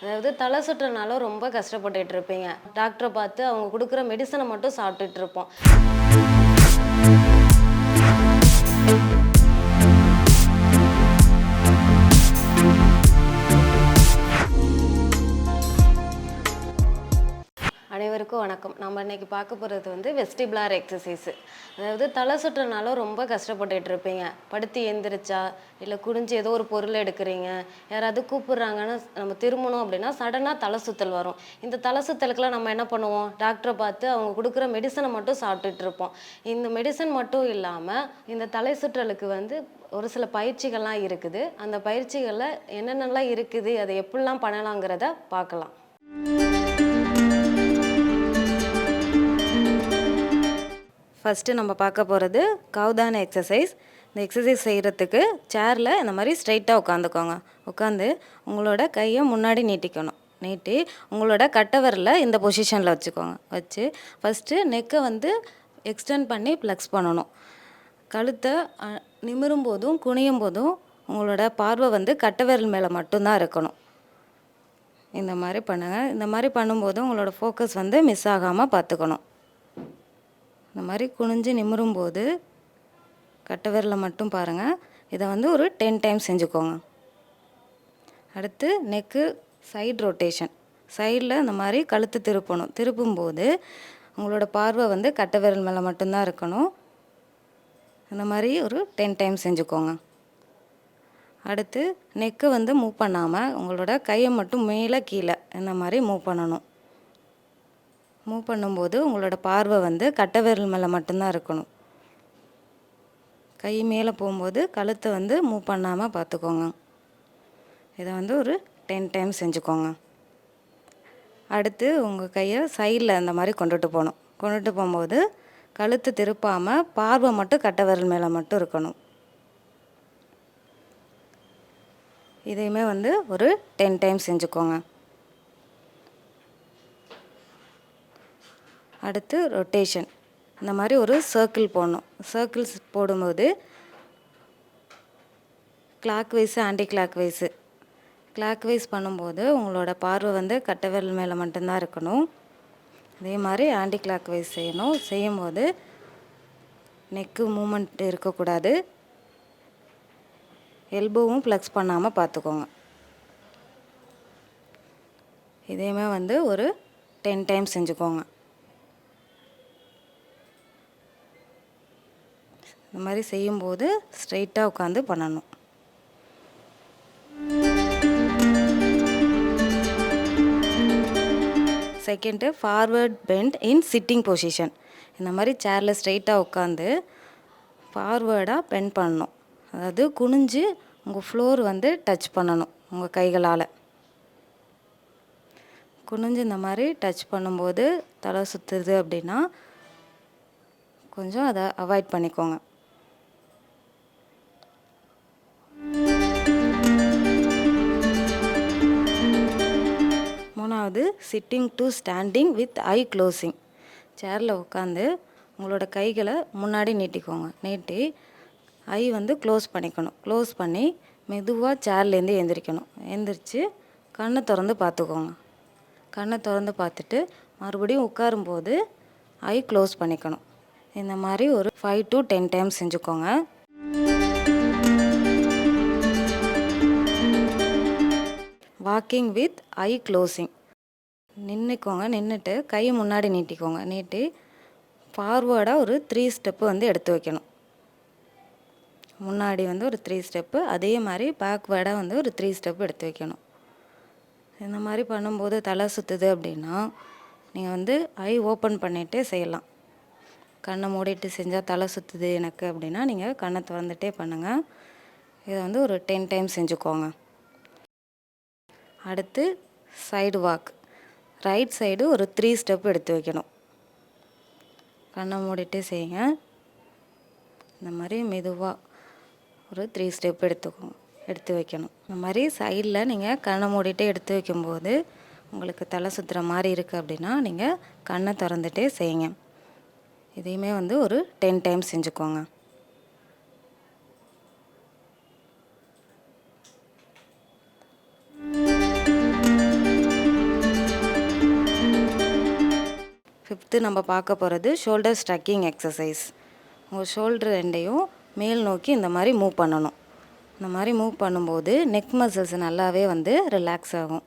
அதாவது தலை சுற்றுனால ரொம்ப கஷ்டப்பட்டுட்டு இருப்பீங்க. டாக்டரை பார்த்து அவங்க கொடுக்குற மெடிசனை மட்டும் சாப்பிட்டுட்டு இருப்போம். எல்லாருக்கும் வணக்கம். நம்ம இன்னைக்கு பார்க்க போகிறது வந்து வெஸ்டிபுலார் எக்ஸசைஸு அதாவது தலை சுற்றுறனால ரொம்ப கஷ்டப்பட்டுட்டு இருப்பீங்க. படுத்து எந்திரிச்சா இல்லை குனிஞ்சு ஏதோ ஒரு பொருள் எடுக்கிறீங்க யாராவது கூப்பிடுறாங்கன்னு நம்ம திரும்பணும் அப்படின்னா சடனாக தலை சுத்தல் வரும். இந்த தலை சுத்தலுக்குலாம் நம்ம என்ன பண்ணுவோம்? டாக்டரை பார்த்து அவங்க கொடுக்குற மெடிசனை மட்டும் சாப்பிட்டுட்டு இருப்போம். இந்த மெடிசன் மட்டும் இல்லாமல் இந்த தலை சுற்றலுக்கு வந்து ஒரு சில பயிற்சிகள்லாம் இருக்குது. அந்த பயிற்சிகளில் என்னென்னலாம் இருக்குது அதை எப்படிலாம் பண்ணலாங்கிறத பார்க்கலாம். ஃபஸ்ட்டு நம்ம பார்க்க போகிறது கவுதான எக்ஸசைஸ் இந்த எக்ஸசைஸ் செய்கிறதுக்கு சேரில் இந்த மாதிரி ஸ்ட்ரைட்டாக உட்காந்துக்கோங்க. உட்காந்து உங்களோட கையை முன்னாடி நீட்டிக்கணும். நீட்டி உங்களோட கட்டவரில் இந்த பொசிஷனில் வச்சுக்கோங்க. வச்சு ஃபஸ்ட்டு நெக்கை வந்து எக்ஸ்டெண்ட் பண்ணி ப்ளக்ஸ் பண்ணணும். கழுத்தை நிமிரும் போதும் குனியும் போதும் உங்களோட பார்வை வந்து கட்டவரல் மேலே மட்டும்தான் இருக்கணும். இந்த மாதிரி பண்ணுங்கள் இந்த மாதிரி பண்ணும்போது உங்களோட ஃபோக்கஸ் வந்து மிஸ் ஆகாமல் பார்த்துக்கணும். இந்த மாதிரி குனிஞ்சு நிமிரும்போது கட்டை விரலை மட்டும் பாருங்கள் இதை வந்து ஒரு டென் டைம் செஞ்சுக்கோங்க. அடுத்து நெக்கு சைடு ரொட்டேஷன் சைடில் இந்த மாதிரி கழுத்து திருப்பணும். திருப்பும்போது உங்களோட பார்வை வந்து கட்டை விரல் மேலே மட்டும்தான் இருக்கணும். இந்த மாதிரி ஒரு டென் டைம் செஞ்சுக்கோங்க. அடுத்து நெக்கை வந்து மூவ் பண்ணாமல் உங்களோட கையை மட்டும் மேலே கீழே இந்த மாதிரி மூவ் பண்ணணும். மூவ் பண்ணும்போது உங்களோட பார்வை வந்து கட்டை விரல் மேலே மட்டும்தான் இருக்கணும். கை மேலே போகும்போது கழுத்தை வந்து மூவ் பண்ணாமல் பார்த்துக்கோங்க. இதை வந்து ஒரு டென் டைம் செஞ்சுக்கோங்க. அடுத்து உங்கள் கையை சைடில் அந்த மாதிரி கொண்டுட்டு போகணும். கொண்டுட்டு போகும்போது கழுத்து திருப்பாமல் பார்வை மட்டும் கட்டை விரல் மேலே மட்டும் இருக்கணும். இதையுமே வந்து ஒரு டென் டைம் செஞ்சுக்கோங்க. அடுத்து ரொட்டேஷன் இந்த மாதிரி ஒரு சர்க்கிள் போடணும். சர்க்கிள்ஸ் போடும்போது clockwise anticlockwise clockwise பண்ணும்போது உங்களோட பார்வை வந்து கட்டவிரல் மேலே மட்டும்தான் இருக்கணும். அதே மாதிரி ஆன்டி கிளாக் வைஸ் செய்யணும். செய்யும்போது நெக்கு மூமெண்ட் இருக்கக்கூடாது. எல்போவும் ஃப்ளக்ஸ் பண்ணாமல் பார்த்துக்கோங்க. இதையுமே வந்து ஒரு டென் டைம் செஞ்சுக்கோங்க. இந்த மாதிரி செய்யும்போது ஸ்ட்ரைட்டாக உட்காந்து பண்ணணும். Second forward bend in sitting position இந்த மாதிரி சேரில் ஸ்ட்ரைட்டாக உட்காந்து ஃபார்வேர்டாக பெண்ட் பண்ணணும். அதாவது குனிஞ்சு உங்கள் ஃப்ளோர் வந்து டச் பண்ணணும் உங்கள் கைகளால். குனிஞ்சு இந்த மாதிரி டச் பண்ணும்போது தலை சுற்றுது அப்படின்னா கொஞ்சம் அதை அவாய்ட் பண்ணிக்கோங்க. Sitting to standing with eye closing சேரில் உட்காந்து உங்களோட கைகளை முன்னாடி நீட்டிக்கோங்க. நீட்டி ஐ வந்து க்ளோஸ் பண்ணிக்கணும். க்ளோஸ் பண்ணி மெதுவாக சேர்லேருந்து எந்திரிக்கணும். எந்திரிச்சு கண்ணை திறந்து பார்த்துக்கோங்க. கண்ணை திறந்து பார்த்துட்டு மறுபடியும் உட்காரும்போது ஐ க்ளோஸ் பண்ணிக்கணும். இந்த மாதிரி ஒரு ஃபைவ் டு டென் டைம்ஸ் செஞ்சுக்கோங்க. வாக்கிங் வித் ஐ க்ளோசிங் நின்றுக்கோங்க நின்றுட்டு கை முன்னாடி நீட்டிக்கோங்க. நீட்டி ஃபார்வேர்டாக ஒரு த்ரீ ஸ்டெப்பு வந்து எடுத்து வைக்கணும். முன்னாடி வந்து ஒரு த்ரீ ஸ்டெப்பு அதே மாதிரி பேக்வேர்டாக வந்து ஒரு த்ரீ ஸ்டெப் எடுத்து வைக்கணும். இந்த மாதிரி பண்ணும்போது தலை சுற்றுது அப்படின்னா நீங்கள் வந்து ஐ ஓப்பன் பண்ணிகிட்டே செய்யலாம். கண்ணை மூடிட்டு செஞ்சால் தலை சுற்றுது எனக்கு அப்படின்னா நீங்கள் கண்ணை திறந்துட்டே பண்ணுங்கள் இதை வந்து ஒரு டென் டைம் செஞ்சுக்கோங்க. அடுத்து சைடு வாக் ரைட் சைடு ஒரு த்ரீ ஸ்டெப் எடுத்து வைக்கணும். கண்ணை மூடிட்டு செய்யுங்க. இந்த மாதிரி மெதுவாக ஒரு த்ரீ ஸ்டெப் எடுத்துக்கோங்க எடுத்து வைக்கணும். இந்த மாதிரி சைடில் நீங்கள் கண்ணை மூடிட்டே எடுத்து வைக்கும்போது உங்களுக்கு தலை சுற்றுற மாதிரி இருக்குது அப்படின்னா நீங்கள் கண்ணை திறந்துட்டே செய்யுங்க. இதையுமே வந்து ஒரு டென் டைம்ஸ் செஞ்சுக்கோங்க. அடுத்து நம்ம பார்க்க போகிறது ஷோல்டர் ஸ்ட்ரக்கிங் எக்ஸசைஸ் உங்கள் ஷோல்டர் ரெண்டையும் மேல் நோக்கி இந்த மாதிரி மூவ் பண்ணணும். இந்த மாதிரி மூவ் பண்ணும்போது நெக் மசில்ஸ் நல்லாவே வந்து ரிலாக்ஸ் ஆகும்.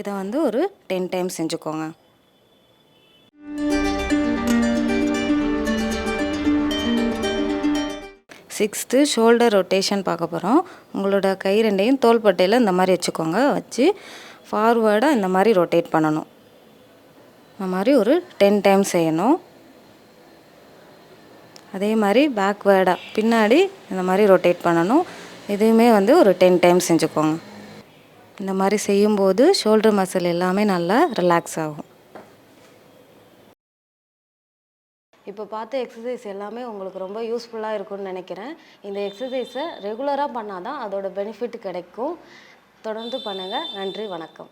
இதை வந்து ஒரு டென் டைம்ஸ் செஞ்சுக்கோங்க. சிக்ஸ்த்து ஷோல்டர் ரொட்டேஷன் பார்க்க போகிறோம் உங்களோட கை ரெண்டையும் தோள்பட்டையில் இந்த மாதிரி வச்சுக்கோங்க. வச்சு ஃபார்வேர்டாக இந்த மாதிரி ரொட்டேட் பண்ணணும். இந்த மாதிரி ஒரு டென் டைம் செய்யணும். அதே மாதிரி பேக்வேர்டாக பின்னாடி இந்த மாதிரி ரொட்டேட் பண்ணணும். இதையுமே வந்து ஒரு டென் டைம் செஞ்சுக்கோங்க. இந்த மாதிரி செய்யும்போது ஷோல்டர் மசில் எல்லாமே நல்லா ரிலாக்ஸ் ஆகும். இப்போ பார்த்த எக்ஸசைஸ் எல்லாமே உங்களுக்கு ரொம்ப யூஸ்ஃபுல்லாக இருக்கும்னு நினைக்கிறேன். இந்த எக்ஸசைஸை ரெகுலராக பண்ணால் தான் அதோட பெனிஃபிட் கிடைக்கும். தொடர்ந்து பண்ணுங்கள் நன்றி வணக்கம்.